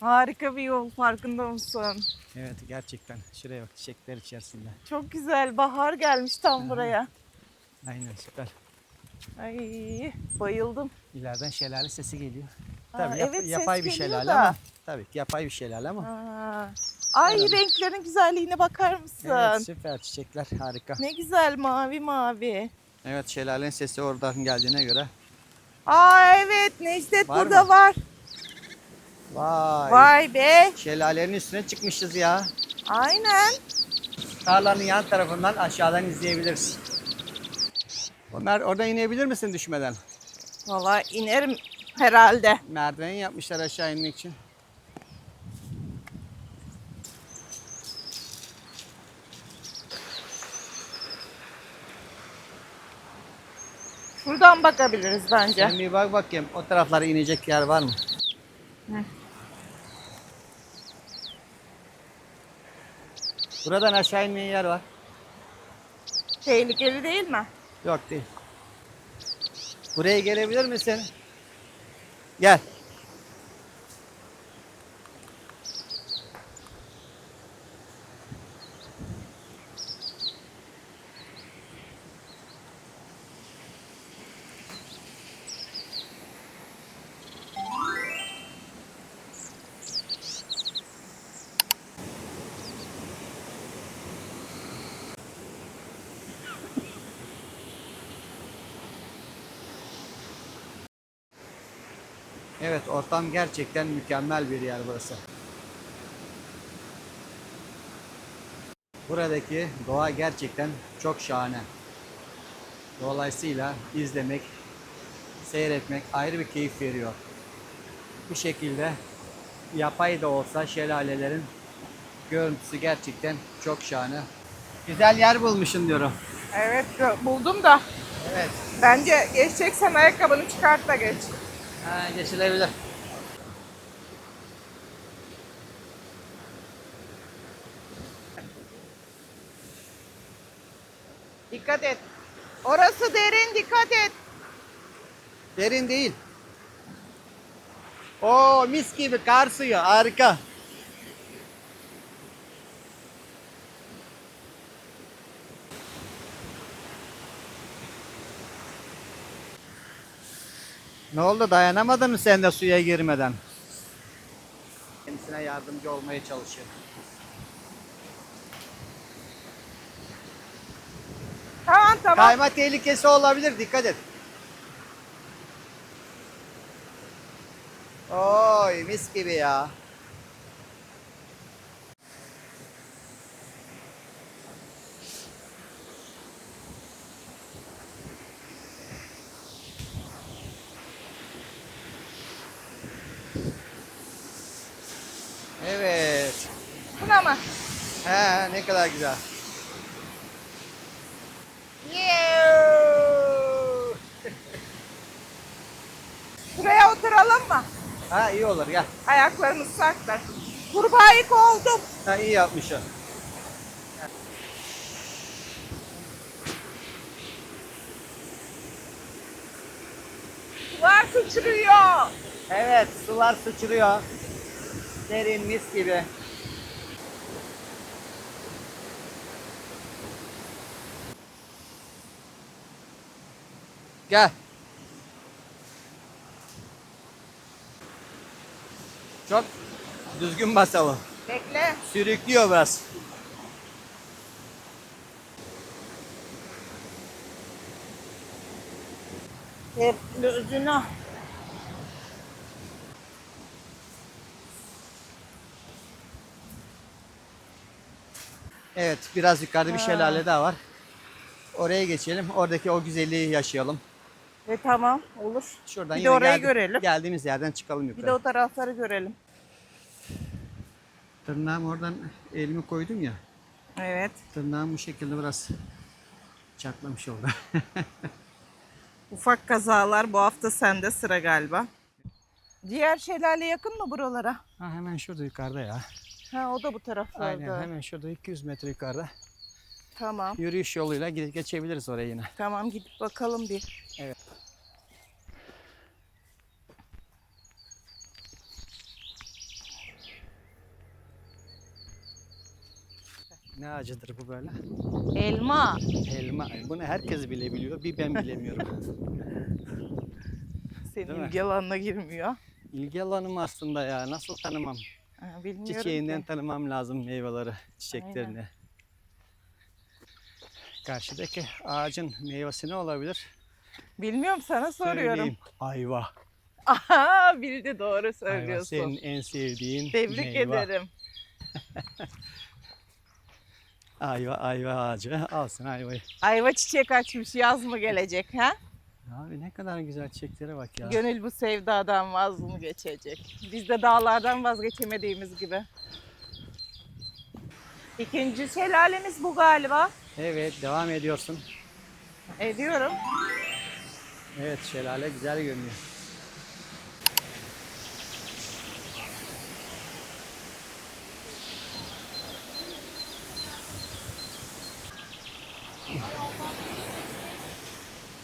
Harika bir yol farkında mısın? Evet gerçekten. Şuraya bak çiçekler içerisinde. Çok güzel. Bahar gelmiş tam buraya. Aynen süper. Ay bayıldım. İleriden şelale sesi geliyor. Aa, Tabii yap- evet, ses yapay bir geliyor şelale da. ama. Tabii ki yapay bir şelale ama. Aa. Ay Herhalde. renklerin güzelliğine bakar mısın? Evet süper çiçekler harika. Ne güzel mavi mavi. Evet şelalenin sesi oradan geldiğine göre. Aa evet Necdet Var burada mı? var. Vay. Vay be. Şelalenin üstüne çıkmışız ya. Aynen. Tarlanın yan tarafından aşağıdan izleyebiliriz. Onlar orada inebilir misin düşmeden? Valla inerim herhalde. Merdiven yapmışlar aşağı inmek için. Şuradan bakabiliriz bence. Sen bir bak bakayım o taraflara inecek yer var mı? Hı. Buradan aşağı inmeye yer var. Tehlikeli değil mi? Yok değil. Buraya gelebilir misin? Gel. Evet ortam gerçekten mükemmel bir yer burası. Buradaki doğa gerçekten çok şahane. Dolayısıyla izlemek, seyretmek ayrı bir keyif veriyor. Bu şekilde yapay da olsa şelalelerin görüntüsü gerçekten çok şahane. Güzel yer bulmuşsun diyorum. Evet buldum da. Evet. Bence geçeceksen ayakkabını çıkart da geç. Ha, geçilebilir. Dikkat et. Orası derin dikkat et. Derin değil. Oo mis gibi kar suyu harika. Ne oldu dayanamadın mı sen de suya girmeden? Kendisine yardımcı olmaya çalışıyor. Tamam tamam. Kayma tehlikesi olabilir dikkat et. Oy mis gibi ya. Evet. Buna mı? He ne kadar güzel. Şuraya oturalım mı? Ha iyi olur gel. Ayaklarımız saklar. Kurbağayık oldum. Ha iyi yapmışsın. Sular sıçrıyor. Evet sular sıçrıyor. Derin mis gibi. Gel. Çok düzgün basalım. Bekle. Sürüklüyor biraz. Hep. Evet biraz yukarıda bir şelale daha var. Oraya geçelim. Oradaki o güzelliği yaşayalım. E tamam olur. Şuradan Bir de orayı geldi- görelim. Geldiğimiz yerden çıkalım Bir yukarı. de o tarafları görelim. Tırnağım oradan elimi koydum ya. Evet. Tırnağım bu şekilde biraz çatlamış oldu. Ufak kazalar bu hafta sende sıra galiba. Diğer şelale yakın mı buralara? ha, hemen şurada yukarıda ya. Ha o da bu taraflarda. Aynen hemen şurada 200 metre yukarıda. Tamam. Yürüyüş yoluyla gidip geçebiliriz oraya yine. Tamam gidip bakalım bir. Evet. Ne ağacıdır bu böyle? Elma. Elma. Bunu herkes bilebiliyor. Bir ben bilemiyorum. Senin ilgi alanına girmiyor. İlgi alanım aslında ya. Nasıl tanımam? Ha, bilmiyorum Çiçeğinden ki. tanımam lazım meyveleri, çiçeklerini. Karşıdaki ağacın meyvesi ne olabilir? Bilmiyorum sana soruyorum. Söyleyeyim. Ayva. Aha bildi doğru Ayva söylüyorsun. senin en sevdiğin Tebrik meyve. ederim. Ayva, ayva ağacı. Alsın ayvayı. Ayva çiçek açmış yaz mı gelecek ha? Abi ne kadar güzel çiçeklere bak ya. Gönül bu sevdadan vaz mı geçecek? Biz de dağlardan vazgeçemediğimiz gibi. İkinci şelalemiz bu galiba. Evet devam ediyorsun. Ediyorum. Evet şelale güzel görünüyor.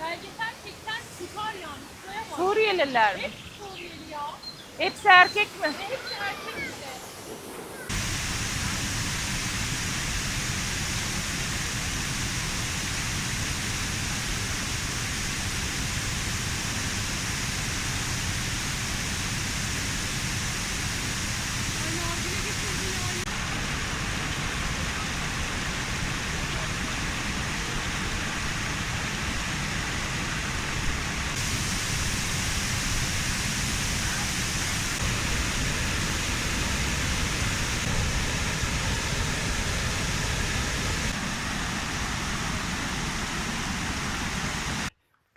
Belgesel çeksen çıkar yani. Şuraya Suriyeliler mi? Hepsi Suriyeli ya. Hepsi erkek mi? Hepsi erkek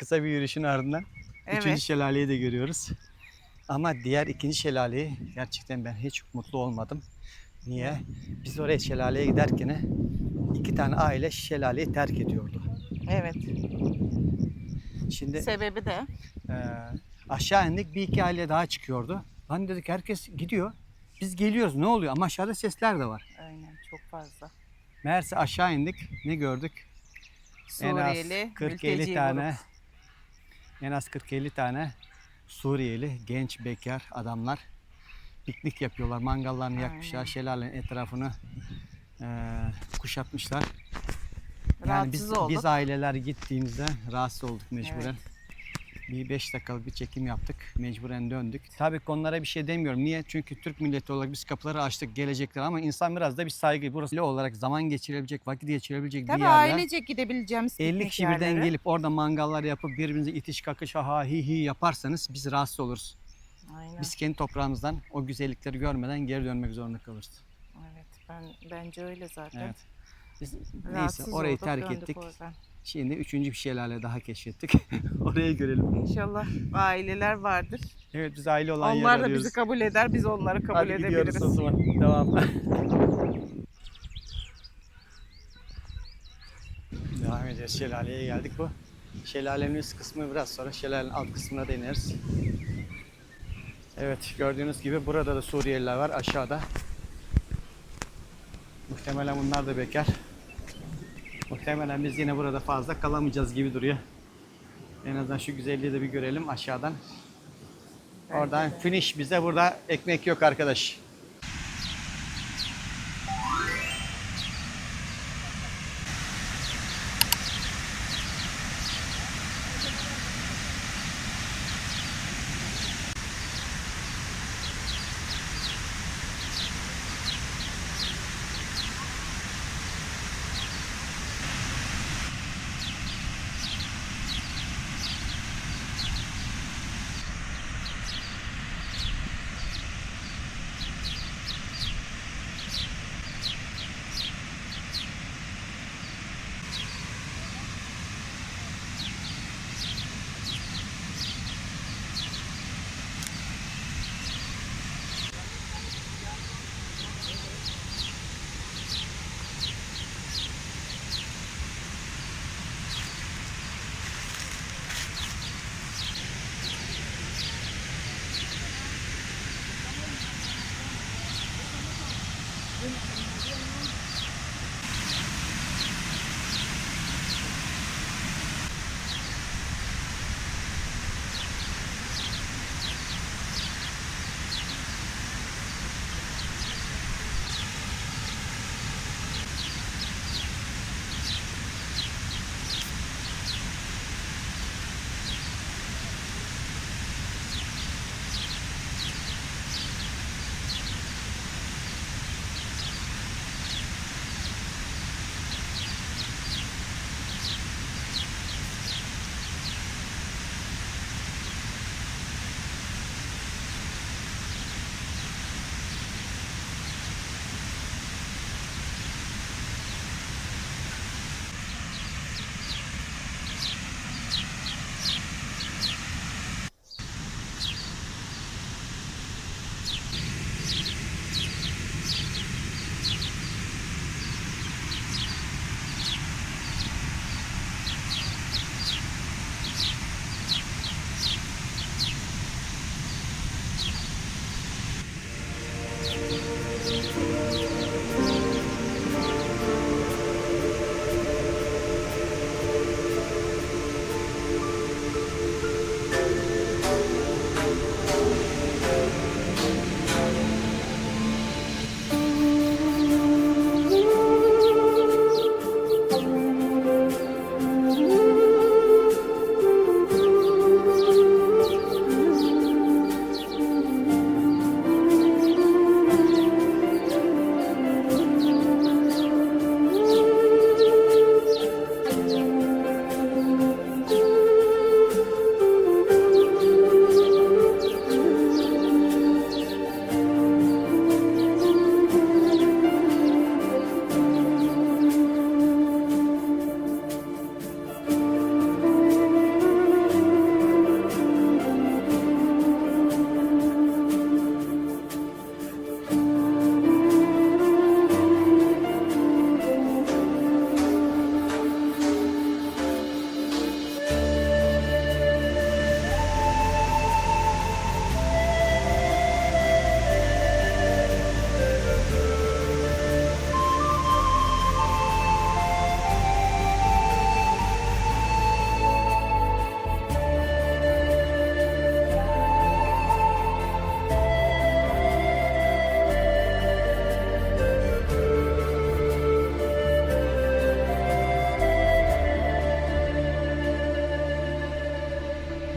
Kısa bir yürüyüşün ardından üçüncü Evet. şelaleyi de görüyoruz. Ama diğer ikinci şelaleyi gerçekten ben hiç mutlu olmadım. Niye? Biz oraya şelaleye giderken iki tane aile şelaleyi terk ediyordu. Evet. Şimdi Sebebi de Ee, aşağı indik bir iki aile daha çıkıyordu. Lan dedik herkes gidiyor. Biz geliyoruz ne oluyor ama aşağıda sesler de var. aynen çok fazla. Meğerse aşağı indik ne gördük? Suriyeli, en az 40-50 mülteci tane grup. En az 40-50 tane Suriyeli genç bekar adamlar piknik yapıyorlar. Mangallarını yakmışlar. Şelalenin etrafını eee, kuşatmışlar. Yani Rahatsız biz, olduk. biz aileler gittiğimizde rahatsız olduk mecburen. Bir 5 dakikalık bir çekim yaptık. Mecburen döndük. Tabii ki onlara bir şey demiyorum. Niye? Çünkü Türk milleti olarak biz kapıları açtık gelecekler ama insan biraz da bir saygı. Burası olarak zaman geçirebilecek, vakit geçirebilecek Tabii bir yer. ya. ailecek gidebileceğimiz 50 piknik kişi birden yerleri. gelip orada mangallar yapıp birbirinize itiş kakış ha ha hi hi yaparsanız biz rahatsız oluruz. Aynen. Biz kendi toprağımızdan o güzellikleri görmeden geri dönmek zorunda kalırız. Evet ben bence öyle zaten. Evet. Biz neyse orayı olduk, terk ettik. oradan. Şimdi üçüncü bir şelale daha keşfettik. Orayı görelim. İnşallah aileler vardır. Evet biz aile olan yer Onlar da arıyoruz. bizi kabul eder, biz onları kabul Hadi gidiyoruz edebiliriz. o zaman. Devam. Devam ediyoruz. Şelaleye geldik bu. Şelalenin üst kısmı biraz sonra şelalenin alt kısmına da ineriz. Evet gördüğünüz gibi burada da Suriyeliler var aşağıda. Muhtemelen bunlar da bekar. Muhtemelen biz yine burada fazla kalamayacağız gibi duruyor. En azından şu güzelliği de bir görelim aşağıdan. Oradan finish bize burada ekmek yok arkadaş.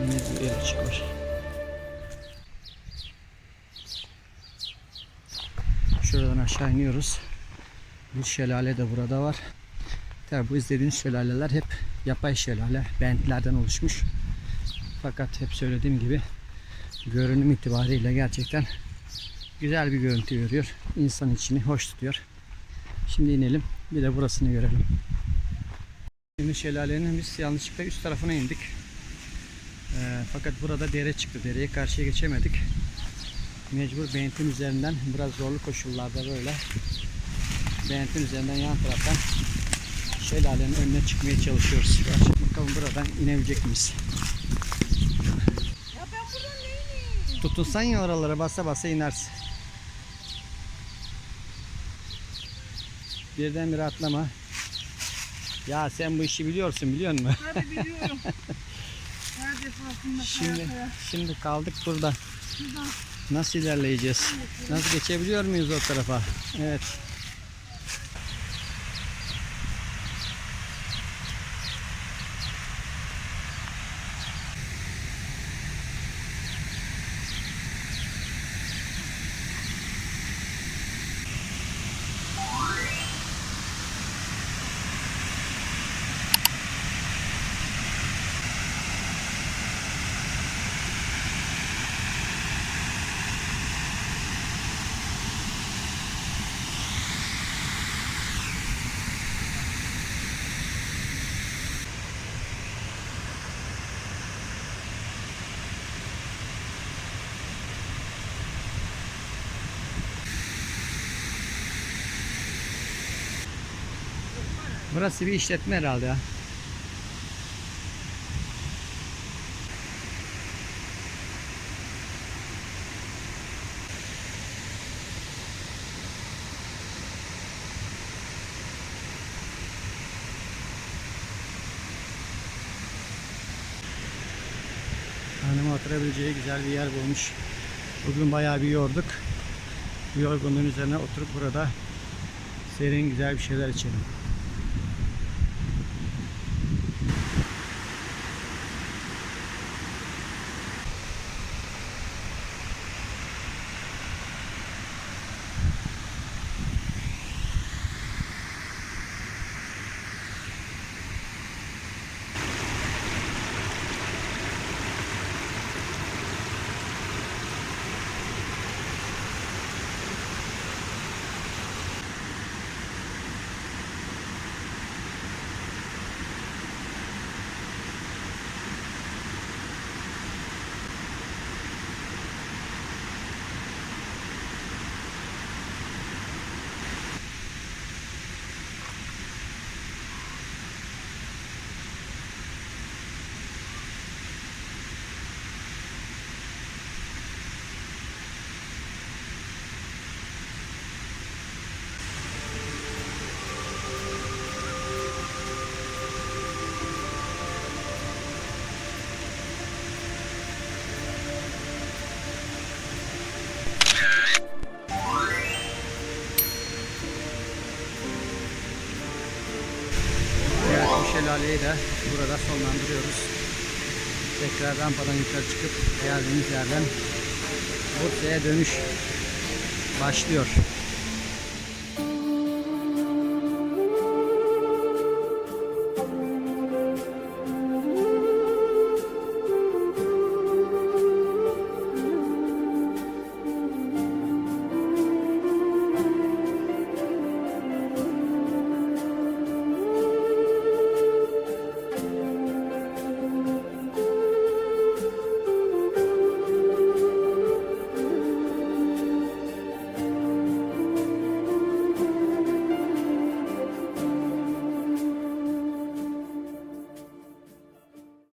Yine bir elçik var. Şuradan aşağı iniyoruz. Bir şelale de burada var. Tabi bu izlediğiniz şelaleler hep yapay şelale, bentlerden oluşmuş. Fakat hep söylediğim gibi görünüm itibariyle gerçekten güzel bir görüntü veriyor. İnsan içini hoş tutuyor. Şimdi inelim. Bir de burasını görelim. Şimdi şelalenin biz yanlışlıkla üst tarafına indik. Ee, fakat burada dere çıktı. Dereye karşıya geçemedik. Mecbur Bent'in üzerinden biraz zorlu koşullarda böyle Bent'in üzerinden yan taraftan şelalenin önüne çıkmaya çalışıyoruz. Bakalım buradan inebilecek miyiz? Ya ben buradan ne ineyim? Tutunsan ya oralara basa basa inersin. Birdenbire atlama. Ya sen bu işi biliyorsun biliyor musun? Hadi biliyorum. Şimdi şimdi kaldık burada. Nasıl ilerleyeceğiz? Nasıl geçebiliyor muyuz o tarafa? Evet. Burası bir işletme herhalde ya. Hanım oturabileceği güzel bir yer bulmuş. Bugün bayağı bir yorduk. Bu yorgunluğun üzerine oturup burada serin güzel bir şeyler içelim. Bu şelaleyi de burada sonlandırıyoruz. Tekrar rampadan yukarı çıkıp geldiğimiz yerden Bursa'ya dönüş başlıyor.